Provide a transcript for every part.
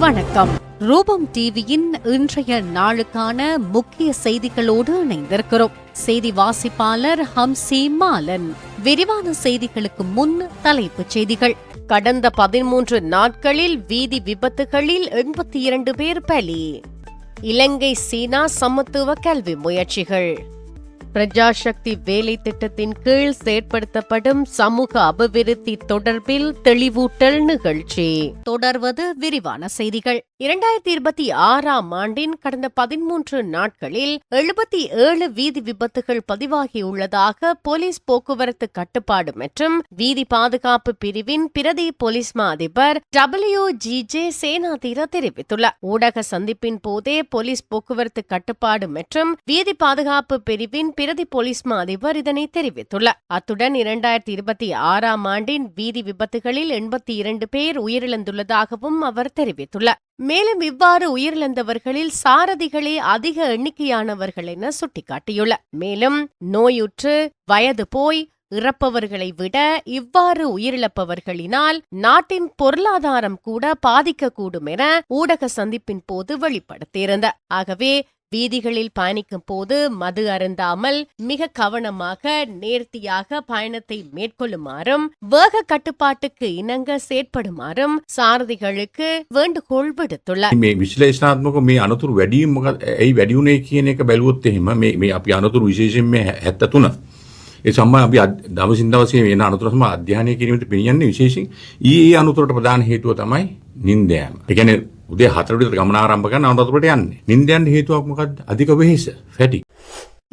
வணக்கம். ரூபம் டிவியின் இன்றைய நாளுக்கான முக்கிய செய்திகளோடு இணைந்திருக்கிறோம். செய்தி வாசிப்பாளர் ஹம்சி மாலன். விரிவான செய்திகளுக்கு முன் தலைப்புச் செய்திகள். கடந்த பதிமூன்று நாட்களில் வீதி விபத்துகளில் எண்பத்தி இரண்டு பேர் பலி. இலங்கை சீனா சமத்துவ கல்வி முயற்சிகள். பிரஜாசக்தி வேலை திட்டத்தின் கீழ் செயற்படுத்தப்படும் சமூக அபிவிருத்தி தொடர்பில் தெளிவூட்டல் நிகழ்ச்சி. தொடர்வது விரிவான செய்திகள். இரண்டாயிரத்தி இருபத்தி ஆறாம் ஆண்டின் கடந்த பதிமூன்று நாட்களில் எழுபத்தி ஏழு வீதி விபத்துகள் பதிவாகியுள்ளதாக போலீஸ் போக்குவரத்து கட்டுப்பாடு மற்றும் வீதி பாதுகாப்பு பிரிவின் பிரதி போலீஸ் மா அதிபர் டபிள்யூ ஜி ஜே சேனாதீர தெரிவித்துள்ளார். ஊடக சந்திப்பின் போதே போலீஸ் போக்குவரத்து கட்டுப்பாடு மற்றும் வீதி பாதுகாப்பு பிரிவின் பிரதி போலீஸ் மா அதிபர் இதனை தெரிவித்துள்ளார். அத்துடன் இரண்டாயிரத்தி இருபத்தி ஆறாம் ஆண்டின் வீதி விபத்துகளில் எண்பத்தி இரண்டு பேர் உயிரிழந்துள்ளதாகவும் அவர் தெரிவித்துள்ளார். மேலும் இவ்வாறு உயிரிழந்தவர்களில் சாரதிகளே அதிக எண்ணிக்கையானவர்கள் என சுட்டிக்காட்டியுள்ளார். மேலும் நோயுற்று வயது போய் இறப்பவர்களை விட இவ்வாறு உயிரிழப்பவர்களினால் நாட்டின் பொருளாதாரம் கூட பாதிக்கக்கூடும் என ஊடக சந்திப்பின் போது வெளிப்படுத்தியிருந்தார். ஆகவே வீதிகளில் பயணிக்கும் போது மது அருந்தாமல் மிக கவனமாக நேர்த்தியாக பயணத்தை மேற்கொள்ளுமாறும் வேக கட்டுப்பாட்டுக்கு இணங்க செயற்படுமாறும் சாரதிகளுக்கு வேண்டுகோள் விடுத்துள்ளார் මේ විශ්ලේෂනාත්මක මේ අනතුරු වැඩීම මොකද ඇයි වැඩි වුණේ කියන එක බැලුවොත් එහෙම මේ මේ අපි අනතුරු විශේෂයෙන් මේ 73 ඒ සම්බන්ධ අපි අද- දවසින් දවසේ වෙන අනතුරු සම අධ්‍යයනය කිරීමට පිළියන්නේ විශේෂයෙන් ඊ ඒ අනතුරට ප්‍රධාන හේතුව තමයි නිින්ද යාම. ඒ කියන්නේ උදේ 4 විතර ගමන ආරම්භ කරන අනතුරට යන්නේ. නිින්ද යන්න හේතුවක් මොකද්ද? අධික වෙහෙස, ෆැටි.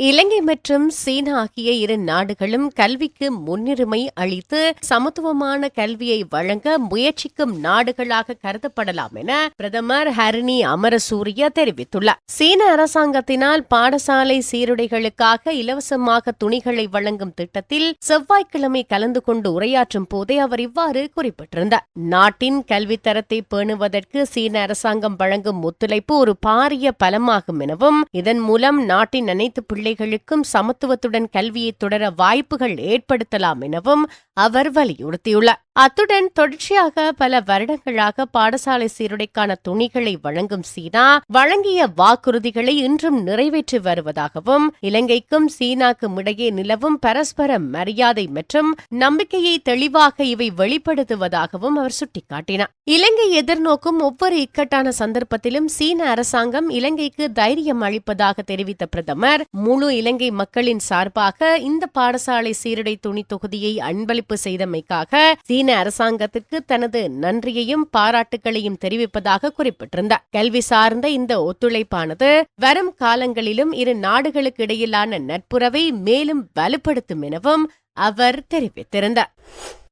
இலங்கை மற்றும் சீனா ஆகிய இரு நாடுகளும் கல்விக்கு முன்னுரிமை அளித்து சமத்துவமான கல்வியை வழங்க முயற்சிக்கும் நாடுகளாக கருதப்படலாம் என பிரதமர் ஹரிணி அமரசூரிய தெரிவித்துள்ளார். சீன அரசாங்கத்தினால் பாடசாலை சீருடைகளுக்காக இலவசமாக துணிகளை வழங்கும் திட்டத்தில் செவ்வாய்க்கிழமை கலந்து கொண்டு உரையாற்றும் போதே அவர் இவ்வாறு குறிப்பிட்டிருந்தார். நாட்டின் கல்வித்தரத்தை பேணுவதற்கு சீன அரசாங்கம் வழங்கும் ஒத்துழைப்பு ஒரு பாரிய பலமாகும் எனவும் இதன் மூலம் நாட்டின் அனைத்து பிள்ளைகளுக்கும் சமத்துவத்துடன் கல்வியை தொடர வாய்ப்புகள் ஏற்படுத்தலாம் எனவும் அவர் வலியுறுத்தியுள்ளார். அத்துடன் தொடர்ச்சியாக பல வருடங்களாக பாடசாலை சீருடைக்கான துணிகளை வழங்கும் சீனா வழங்கிய வாக்குறுதிகளை இன்றும் நிறைவேற்றி வருவதாகவும் இலங்கைக்கும் சீனாக்கும் இடையே நிலவும் பரஸ்பர மரியாதை மற்றும் நம்பிக்கையை தெளிவாக இவை வெளிப்படுத்துவதாகவும் அவர் சுட்டிக்காட்டினார். இலங்கை எதிர்நோக்கும் ஒவ்வொரு இக்கட்டான சந்தர்ப்பத்திலும் சீன அரசாங்கம் இலங்கைக்கு தைரியம் அளிப்பதாக தெரிவித்த பிரதமர் முழு இலங்கை மக்களின் சார்பாக இந்த பாடசாலை சீருடை துணி தொகுதியை அன்பளிப்பு செய்தமைக்காக சீன அரசாங்கத்திற்கு தனது நன்றியையும் பாராட்டுகளையும் தெரிவிப்பதாக குறிப்பிட்டிருந்தார். கல்வி சார்ந்த இந்த ஒத்துழைப்பானது வரும் காலங்களிலும் இரு நாடுகளுக்கு இடையிலான நட்புறவை மேலும் வலுப்படுத்தும் எனவும் அவர் தெரிவித்திருந்தார்.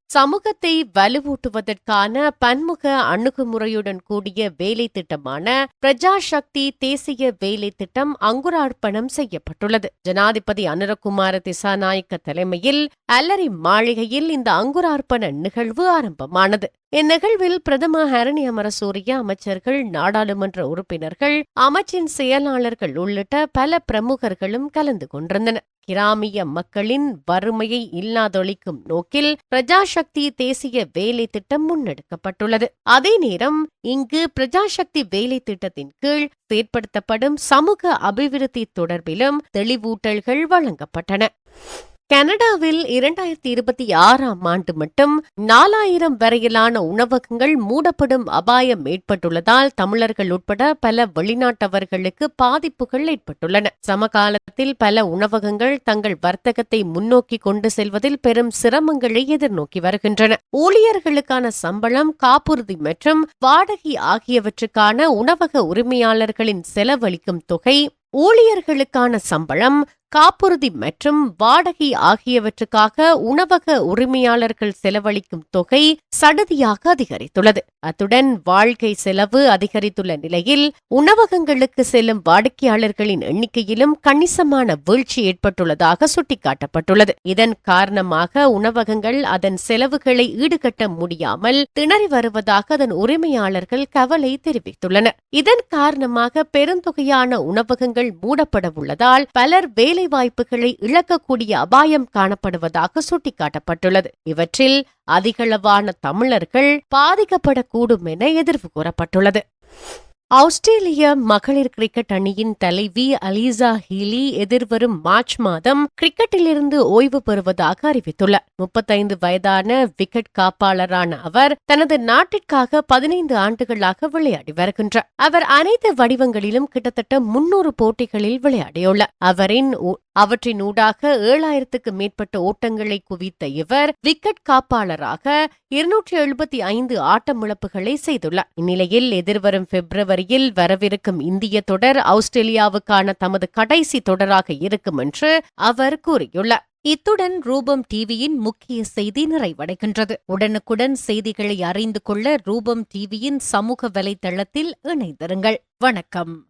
சமூகத்தை வலுவூட்டுவதற்கான பன்முக அணுகுமுறையுடன் கூடிய வேலை திட்டமான பிரஜாசக்தி தேசிய வேலை திட்டம் அங்குரார்ப்பணம் செய்யப்பட்டுள்ளது. ஜனாதிபதி அனுரகுமார திசாநாயக்க தலைமையில் அல்லரி மாளிகையில் இந்த அங்குரார்ப்பண நிகழ்வு ஆரம்பமானது. இந்நிகழ்வில் பிரதம ஹரணி அமரசூரிய அமைச்சர்கள் நாடாளுமன்ற உறுப்பினர்கள் அமைச்சின் செயலாளர்கள் உள்ளிட்ட பல பிரமுகர்களும் கலந்து கொண்டிருந்தனர். கிராமிய மக்களின் வறுமையை இல்லாதொழிக்கும் நோக்கில் பிரஜாசக்தி தேசிய வேலை திட்டம் முன்னெடுக்கப்பட்டுள்ளது. அதே நேரம் இங்கு பிரஜாசக்தி வேலை திட்டத்தின் கீழ் செயற்படுத்தப்படும் சமூக அபிவிருத்தி தொடர்பிலும் தெளிவூட்டல்கள் வழங்கப்பட்டன. கனடாவில் இரண்டாயிரத்தி இருபத்தி ஆறாம் ஆண்டு மட்டும் நாலாயிரம் வரையிலான உணவகங்கள் மூடப்படும் அபாயம் ஏற்பட்டுள்ளதால் தமிழர்கள் உட்பட பல வெளிநாட்டவர்களுக்கு பாதிப்புகள் ஏற்பட்டுள்ளன. சமகாலத்தில் பல உணவகங்கள் தங்கள் வர்த்தகத்தை முன்னோக்கி கொண்டு செல்வதில் பெரும் சிரமங்களை எதிர்நோக்கி வருகின்றன. ஊழியர்களுக்கான சம்பளம் காப்புறுதி மற்றும் வாடகை ஆகியவற்றுக்கான உணவக உரிமையாளர்களின் செலவழிக்கும் தொகை ஊழியர்களுக்கான சம்பளம் காப்புறுதி மற்றும் வாடகை ஆகியவற்றுக்காக உணவக உரிமையாளர்கள் செலவழிக்கும் தொகை சடுதியாக அதிகரித்துள்ளது. அத்துடன் வாழ்க்கை செலவு அதிகரித்துள்ள நிலையில் உணவகங்களுக்கு செல்லும் வாடிக்கையாளர்களின் எண்ணிக்கையிலும் கணிசமான வீழ்ச்சி ஏற்பட்டுள்ளதாக சுட்டிக்காட்டப்பட்டுள்ளது. இதன் காரணமாக உணவகங்கள் அதன் செலவுகளை ஈடுகட்ட முடியாமல் திணறி வருவதாக அதன் உரிமையாளர்கள் கவலை தெரிவித்துள்ளனர். இதன் காரணமாக பெருந்தொகையான உணவகங்கள் மூடப்பட உள்ளதால் பலர் வேலை வாய்ப்புகளை இழக்கக்கூடிய அபாயம் காணப்படுவதாக சுட்டிக்காட்டப்பட்டுள்ளது. இவற்றில் அதிகளவான தமிழர்கள் பாதிக்கப்படக்கூடும் என எதிர்வு கூறப்பட்டுள்ளது. ஆஸ்திரேலிய மகளிர் கிரிக்கெட் அணியின் தலைவி அலிசா ஹீலி எதிர்வரும் மார்ச் மாதம் கிரிக்கெட்டிலிருந்து ஓய்வு பெறுவதாக அறிவித்துள்ளார். முப்பத்தைந்து வயதான விக்கெட் காப்பாளரான அவர் தனது நாட்டிற்காக பதினைந்து ஆண்டுகளாக விளையாடி வருகின்றார். அவர் அனைத்து வடிவங்களிலும் கிட்டத்தட்ட முன்னூறு போட்டிகளில் விளையாடியுள்ளார். அவரின் அவற்றின் ஊடாக ஏழாயிரத்துக்கு மேற்பட்ட ஓட்டங்களை குவித்த இவர் விக்கெட் காப்பாளராக இருநூற்றி எழுபத்தி ஐந்து ஆட்டமிழப்புகளை செய்துள்ளார். இந்நிலையில் எதிர்வரும் பிப்ரவரியில் வரவிருக்கும் இந்திய தொடர் ஆஸ்திரேலியாவுக்கான தமது கடைசி தொடராக இருக்கும் என்று அவர் கூறியுள்ளார். இத்துடன் ரூபம் டிவியின் முக்கிய செய்தி நிறைவடைகின்றது. உடனுக்குடன் செய்திகளை அறிந்து கொள்ள ரூபம் டிவியின் சமூக வலைதளத்தில் இணைந்திருங்கள். வணக்கம்.